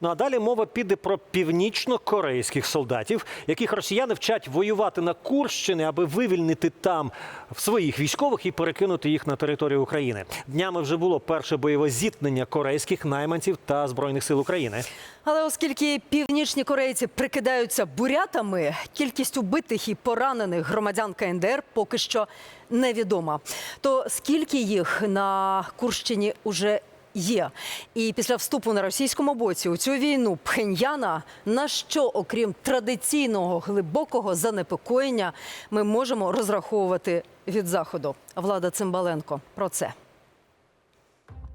Ну а далі мова піде про північно-корейських солдатів, яких росіяни вчать воювати на Курщині, аби вивільнити там своїх військових і перекинути їх на територію України. Днями вже було перше бойове зіткнення корейських найманців та збройних сил України. Але оскільки північні корейці прикидаються бурятами, кількість убитих і поранених громадян КНДР поки що невідома. То скільки їх на Курщині уже є? І після вступу на російському боці у цю війну Пхеньяна на що, окрім традиційного глибокого занепокоєння, ми можемо розраховувати від заходу? Влада Цимбаленко про це.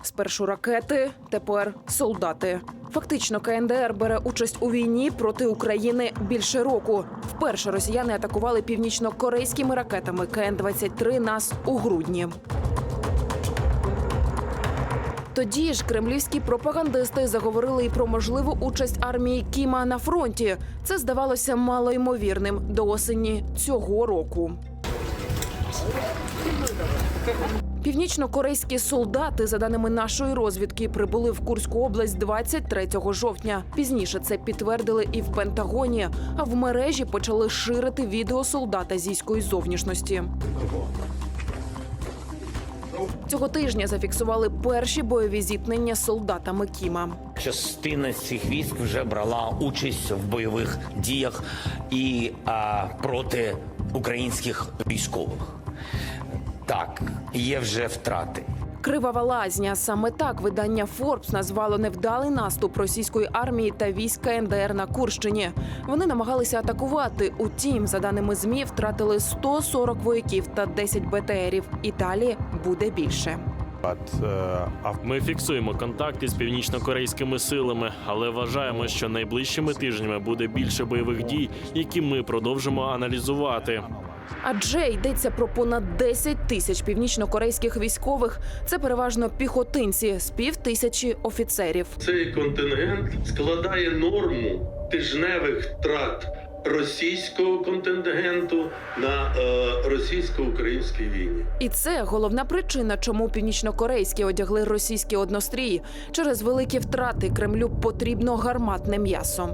Спершу ракети, тепер солдати. Фактично, КНДР бере участь у війні проти України більше року. Вперше росіяни атакували північно-корейськими ракетами КН-23 нас у грудні. Тоді ж кремлівські пропагандисти заговорили і про можливу участь армії Кіма на фронті. Це здавалося малоймовірним до осені цього року. Північно-корейські солдати, за даними нашої розвідки, прибули в Курську область 23 жовтня. Пізніше це підтвердили і в Пентагоні. А в мережі почали ширити відео солдата зійської зовнішності. Цього тижня зафіксували перші бойові зіткнення з солдатами Кіма. Частина з цих військ вже брала участь в бойових діях і а, проти українських військових. Так, є вже втрати. Кривава лазня. Саме так видання Форбс назвало невдалий наступ російської армії та військ КНДР на Курщині. Вони намагалися атакувати. Утім, за даними змі, втратили 140 вояків та 10 БТРів. І далі буде більше. Uh, Ми фіксуємо контакти з північно-корейськими силами, але вважаємо, що найближчими тижнями буде більше бойових дій, які ми продовжимо аналізувати. Адже йдеться про понад 10 тисяч північно-корейських військових. Це переважно піхотинці з пів тисячі офіцерів. Цей контингент складає норму тижневих втрат російського контингенту на е, російсько-українській війні. І це головна причина, чому північнокорейські одягли російські однострії Через великі втрати Кремлю потрібно гарматне м'ясо.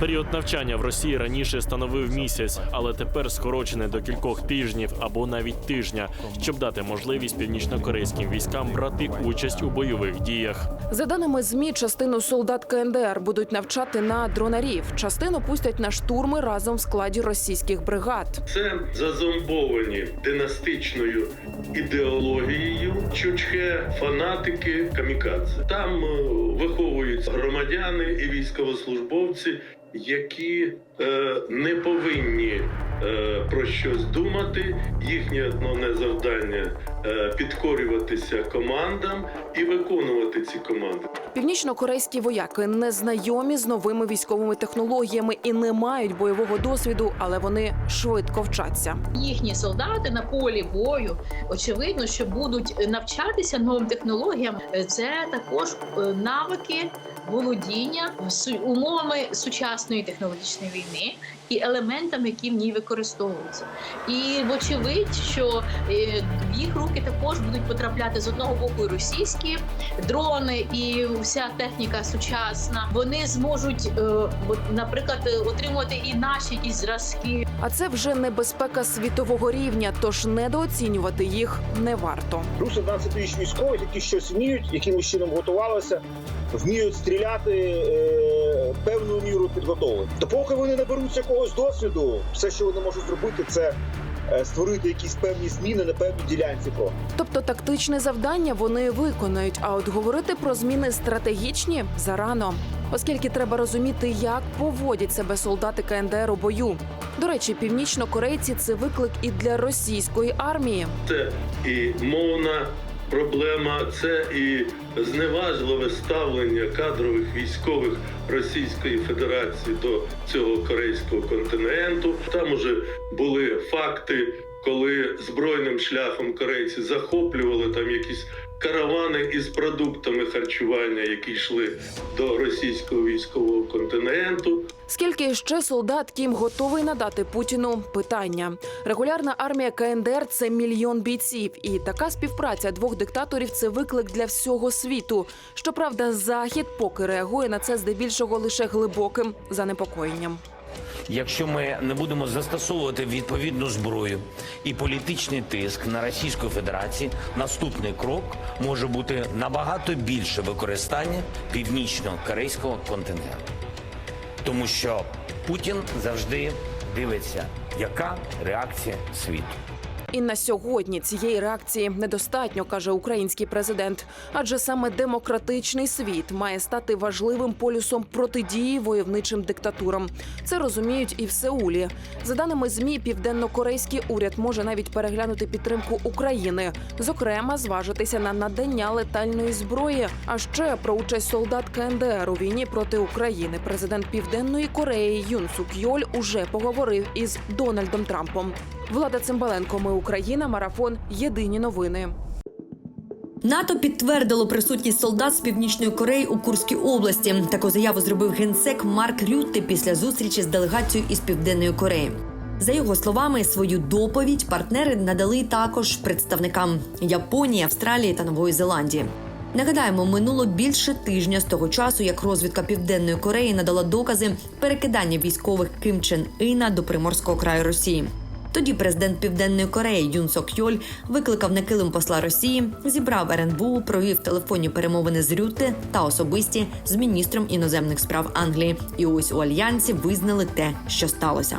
Період навчання в Росії раніше становив місяць, але тепер скорочений до кількох тижнів або навіть тижня, щоб дати можливість північно-корейським військам брати участь у бойових діях. За даними змі, частину солдат КНДР будуть навчати на дронарів. Частину пустять на штурми разом в складі російських бригад. Це зазомбовані династичною ідеологією чучхе фанатики камікадзе. Там е, виховуються громадяни і військовослужбовці, які е, не повинні е, про щось думати. Їхнє основне завдання е, підкорюватися командам і виконувати ці команди. Північно-корейські вояки не знайомі з новими військовими технологіями і не мають бойового досвіду, але вони швидко вчаться. їхні солдати на полі бою очевидно, що будуть навчатися новим технологіям. Це також е, навики володіння умовами сучасної технологічної війни і елементами, які в ній використовуються. І вочевидь, що е, в їх руки також будуть потрапляти з одного боку і російські дрони, і вся техніка сучасна. Вони зможуть, е, наприклад, отримувати і наші якісь зразки А це вже небезпека світового рівня, тож недооцінювати їх не варто. Плюс 11 тисяч військових, які щось вміють, якимось чином готувалися, вміють стріляти е, певною мірою підготовлені. Допоки вони наберуться якогось досвіду, все, що вони можуть зробити, це е, створити якісь певні зміни на певній ділянці фронту. Тобто тактичне завдання вони виконають, а от говорити про зміни стратегічні зарано, оскільки треба розуміти, як поводять себе солдати КНДР у бою. До речі, північно-корейці це виклик і для російської армії. Це і мовна проблема, це і зневажливе ставлення кадрових військових Російської Федерації до цього корейського континенту. Там уже були факти, коли збройним шляхом корейці захоплювали там якісь каравани із продуктами харчування, які йшли до російського військового контингенту. Скільки ще солдат Кім готовий надати Путіну? Питання. Регулярна армія КНДР це мільйон бійців, і така співпраця двох диктаторів це виклик для всього світу. Щоправда, захід поки реагує на це здебільшого лише глибоким занепокоєнням. Якщо ми не будемо застосовувати відповідну зброю і політичний тиск на Російську Федерацію, наступний крок може бути набагато більше використання північно-корейського контингенту. Тому що Путін завжди дивиться, яка реакція світу. І на сьогодні цієї реакції недостатньо, каже український президент. Адже саме демократичний світ має стати важливим полюсом протидії войовничим диктатурам. Це розуміють і в Сеулі. За даними змі, південно-корейський уряд може навіть переглянути підтримку України, зокрема, зважитися на надання летальної зброї. А ще про участь солдат КНДР у війні проти України. Президент Південної Кореї Юн Сук Йоль уже поговорив із Дональдом Трампом. Влада Цимбаленко, ми Україна, марафон. Єдині новини. НАТО підтвердило присутність солдат з північної Кореї у Курській області. Таку заяву зробив генсек Марк Рютте після зустрічі з делегацією із південної Кореї. За його словами, свою доповідь партнери надали також представникам Японії, Австралії та Нової Зеландії. Нагадаємо, минуло більше тижня з того часу, як розвідка Південної Кореї надала докази перекидання військових Ким Чен Іна до приморського краю Росії. Тоді президент Південної Кореї Юн Сок Йоль викликав на килим посла Росії, зібрав РНБУ, провів телефонні перемовини з Рюте та особисті з міністром іноземних справ Англії. І ось у альянсі визнали те, що сталося.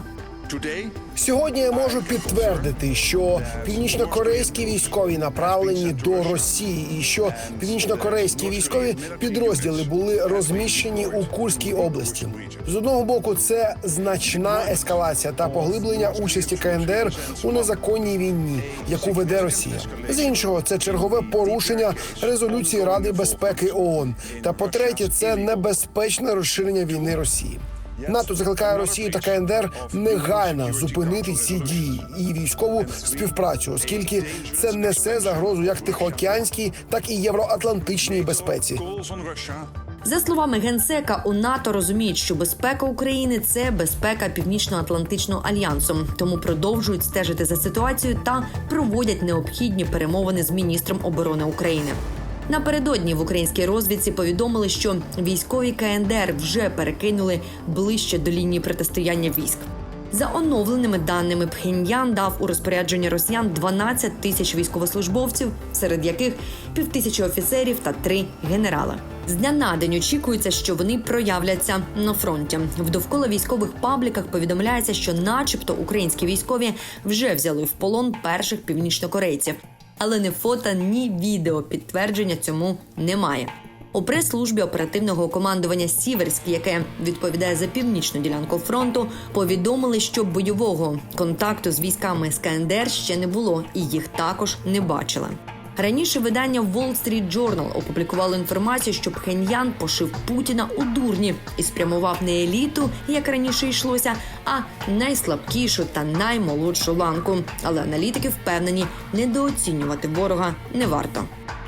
Сьогодні я можу підтвердити, що північнокорейські військові направлені до Росії, і що північнокорейські військові підрозділи були розміщені у Курській області. З одного боку, це значна ескалація та поглиблення участі КНДР у незаконній війні, яку веде Росія. З іншого, це чергове порушення резолюції Ради безпеки ООН. Та по третє, це небезпечне розширення війни Росії. НАТО закликає Росію та КНДР негайно зупинити ці дії і військову співпрацю, оскільки це несе загрозу як тихоокеанській, так і євроатлантичній безпеці. За словами генсека, у НАТО розуміють, що безпека України це безпека Північно-Атлантичного альянсу, тому продовжують стежити за ситуацією та проводять необхідні перемовини з міністром оборони України. Напередодні в українській розвідці повідомили, що військові КНДР вже перекинули ближче до лінії протистояння військ. За оновленими даними, Пхеньян дав у розпорядження росіян 12 тисяч військовослужбовців, серед яких півтисячі офіцерів та три генерали. З дня на день очікується, що вони проявляться на фронті. В довкола військових пабліках повідомляється, що, начебто, українські військові вже взяли в полон перших північнокорейців, але ні фото, ні відео підтвердження цьому немає. У прес-службі оперативного командування Сіверськ, яке відповідає за північну ділянку фронту, повідомили, що бойового контакту з військами СКНДР ще не було, і їх також не бачили. Раніше видання Wall Street Journal опублікувало інформацію, що Пхеньян пошив Путіна у дурні і спрямував не еліту, як раніше йшлося, а найслабкішу та наймолодшу ланку. Але аналітики впевнені, недооцінювати ворога не варто.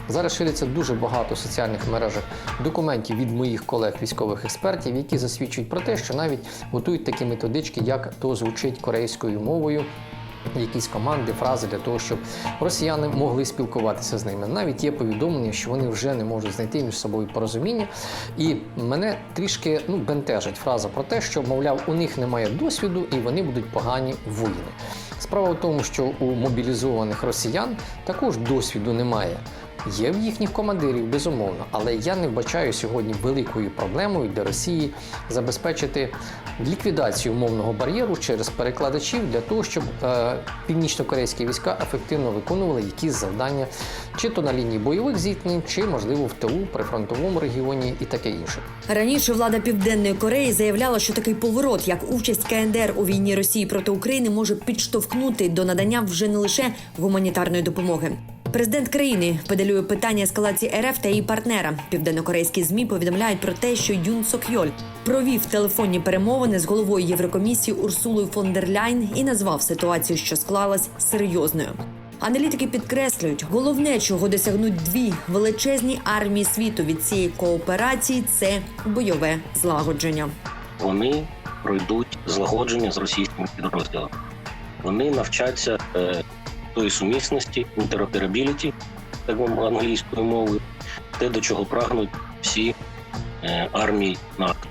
Зараз шириться дуже багато в соціальних мережах документів від моїх колег військових експертів, які засвідчують про те, що навіть готують такі методички, як то звучить корейською мовою. Якісь команди, фрази для того, щоб росіяни могли спілкуватися з ними. Навіть є повідомлення, що вони вже не можуть знайти між собою порозуміння. І мене трішки ну, бентежить фраза про те, що, мовляв, у них немає досвіду і вони будуть погані воїни. Справа в тому, що у мобілізованих росіян також досвіду немає. Є в їхніх командирів, безумовно, але я не вбачаю сьогодні великою проблемою для Росії забезпечити ліквідацію мовного бар'єру через перекладачів для того, щоб е, північно-корейські війська ефективно виконували якісь завдання, чи то на лінії бойових зіткнень, чи можливо в ТУ при фронтовому регіоні і таке інше. Раніше влада Південної Кореї заявляла, що такий поворот, як участь КНДР у війні Росії проти України, може підштовхнути до надання вже не лише гуманітарної допомоги. Президент країни педалює питання ескалації РФ та її партнера. Південнокорейські змі повідомляють про те, що Юн Сок Йоль провів телефонні перемовини з головою Єврокомісії Урсулою фон дер Ляйн і назвав ситуацію, що склалась серйозною. Аналітики підкреслюють, головне, чого досягнуть дві величезні армії світу від цієї кооперації, це бойове злагодження. вони пройдуть злагодження з російськими підрозділами. Вони навчаться е, тої сумісності, інтероперабіліті, так англійською мовою, те, до чого прагнуть всі е, армії НАТО.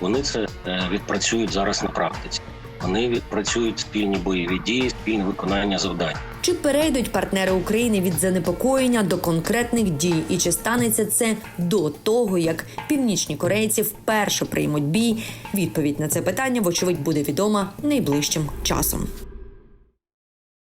Вони це е, відпрацюють зараз на практиці. Вони відпрацюють спільні бойові дії, спільне виконання завдань. Чи перейдуть партнери України від занепокоєння до конкретних дій, і чи станеться це до того, як північні корейці вперше приймуть бій? Відповідь на це питання, вочевидь, буде відома найближчим часом.